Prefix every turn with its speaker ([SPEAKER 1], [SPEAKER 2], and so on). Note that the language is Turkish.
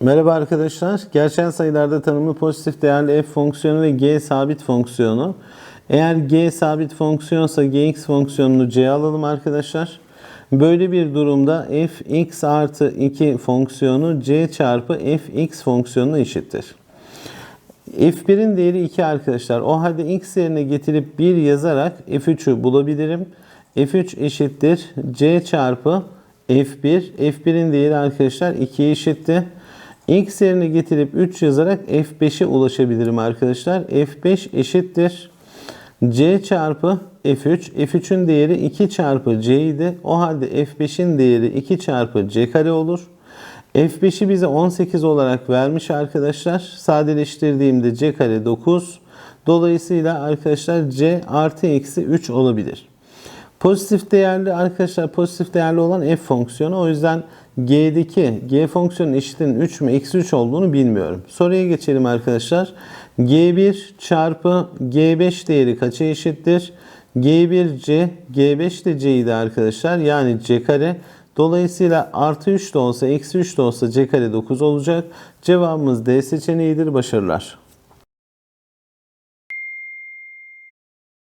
[SPEAKER 1] Merhaba arkadaşlar. Gerçel sayılarda tanımlı pozitif değerli f fonksiyonu ve g sabit fonksiyonu. Eğer g sabit fonksiyonsa gx fonksiyonunu c alalım arkadaşlar. Böyle bir durumda fx artı 2 fonksiyonu c çarpı fx fonksiyonuna eşittir. f1'in değeri 2 arkadaşlar. O halde x yerine getirip 1 yazarak f3'ü bulabilirim. f3 eşittir c çarpı f1. f1'in değeri arkadaşlar 2'ye eşitti. X yerine getirip 3 yazarak f5'e ulaşabilirim arkadaşlar. f5 eşittir c çarpı f3. f3'ün değeri 2 çarpı c idi. O halde f5'in değeri 2 çarpı c kare olur. F5'i bize 18 olarak vermiş arkadaşlar. Sadeleştirdiğimde c kare 9. Dolayısıyla arkadaşlar c artı eksi 3 olabilir. Pozitif değerli arkadaşlar pozitif değerli olan f fonksiyonu. O yüzden g'deki g fonksiyonun eşitinin 3 mü eksi 3 olduğunu bilmiyorum. Soruya geçelim arkadaşlar. g1 çarpı g5 değeri kaça eşittir? g1 c, g5 de c'ydi arkadaşlar. Yani c kare. Dolayısıyla artı 3 de olsa eksi 3 de olsa c kare 9 olacak. Cevabımız D seçeneğidir. Başarılar.